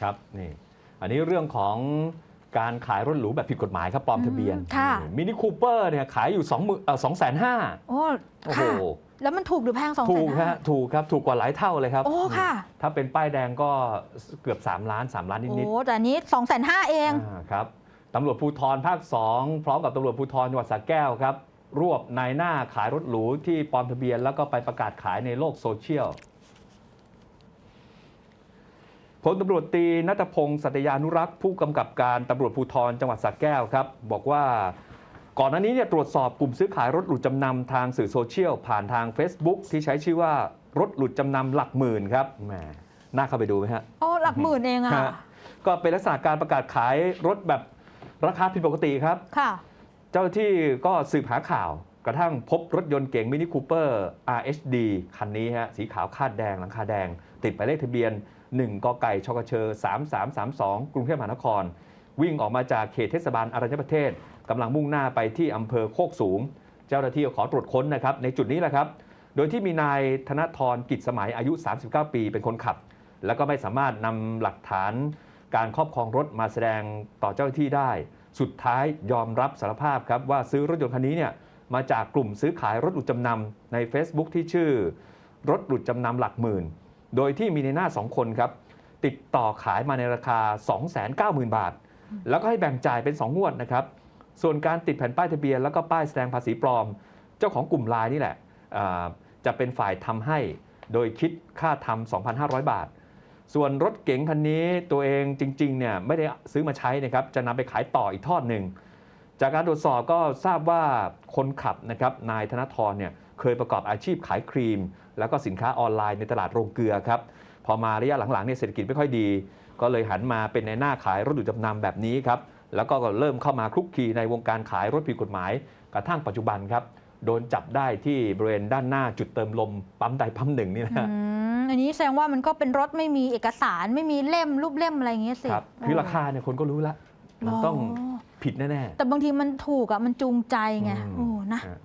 ครับนี่อันนี้เรื่องของการขายรถหรูแบบผิดกฎหมายครับปลอมทะเบียนอืมค่ะ มินิคูเปอร์เนี่ยขายอยู่2 0 0 0 2 5 0 0 0โอ้โอ้โห ค่ะแล้วมันถูกหรือแพงสองแสถูนกฮะถูกครับ ถูกกว่าหลายเท่าเลยครับโอ้ค่ะ ถ้าเป็นป้ายแดงก็เกือบ 3 ล้าน 3 ล้านนิดโอ้ๆแต่อันนี้สองแสนห้าเองอ่าครับตำรวจภูธรภาค 2 พร้อมกับตำรวจภูธรจังหวัดสระแก้วครับ รวบนายหน้าขายรถหรูที่ปลอมทะเบียน แล้วก็ไปประกาศขายในโลกโซเชียล พลตำรวจตรีนัทพงศ์สัตยานุรักษ์ผู้กำกับการตำรวจภูธรจังหวัดสระแก้วครับบอกว่าก่อนหน้านี้เนี่ยตรวจสอบกลุ่มซื้อขายรถหลุดจำนำทางสื่อโซเชียลผ่านทาง Facebook ที่ใช้ชื่อว่ารถหลุดจำนำหลักหมื่นครับแหมน่าเข้าไปดูไหมฮะโอ้หลักหมื่นเองอะฮะก็เป็นลักษณะการประกาศขายรถแบบราคาผิดปกติครับค่ะ เจ้าหน้าที่ก็สืบหาข่าว กระทั่งพบรถยนต์เก๋งมินิคูเปอร์ RHD คันนี้ฮะสีขาวคาดแดงหลังคาแดง ติดหมายเลขทะเบียน 1กไก่ชกเชอ3332 กรุงเทพมหานคร วิ่งออกมาจากเขตเทศบาลอรัญญประเทศกำลังมุ่งหน้าไปที่อำเภอโคกสูง เจ้าหน้าที่ขอตรวจค้นนะครับในจุดนี้แหละครับ โดยที่มีนายธนทรกิจสมัยอายุ 39 ปีเป็นคนขับ แล้วก็ไม่สามารถนำหลักฐานการครอบครองรถมาแสดงต่อเจ้าหน้าที่ได้ สุดท้ายยอมรับสารภาพครับว่าซื้อรถยนต์คันนี้เนี่ย มาจากกลุ่มซื้อขายรถหลุดจำนำใน Facebook ที่ชื่อ รถหลุดจำนำหลักหมื่น โดยที่มีในหน้า 2 คนครับ ติดต่อขายมาในราคา 290,000 บาท แล้วก็ให้แบ่งจ่ายเป็น 2 งวดนะครับ ส่วนการติดแผ่นป้ายทะเบียน แล้วก็ป้ายแสดงภาษีปลอม เจ้าของกลุ่มไลน์นี่แหละจะเป็นฝ่ายทำให้ โดยคิดค่าทำ2,500 บาทส่วนรถเก๋งคันนี้ตัวเองจริงๆเนี่ยไม่ได้ซื้อมาใช้นะครับจะนำไปขายต่ออีกทอดหนึ่ง จากการตรวจสอบก็ทราบว่าคนขับนะครับนายธนทรเนี่ยเคยประกอบอาชีพขายครีม แล้วก็สินค้าออนไลน์ในตลาดโรงเกลือครับพอมาระยะหลังๆเนี่ยเศรษฐกิจไม่ค่อยดี ก็เลยหันมาเป็นในหน้าขายรถหรูจำนำแบบนี้ครับแล้วก็เริ่มเข้ามาคลุกคลีในวงการขายรถผิดกฎหมายกระทั่งปัจจุบันครับโดนจับได้ที่บริเวณด้านหน้าจุดเติมลมปั๊มใดปั๊มหนึ่งนี่นะอืฮะมอันนี้แสดงว่ามันก็เป็นรถไม่มีเอกสารไม่มีเล่มรูปเล่มอะไรอย่างเงี้ยสิครับคือราคาเนี่ยคนก็รู้ละมันต้อง ผิดแน่ๆแต่บางทีมันถูกอะมันจูงใจไงอืมโอ้นะฮะ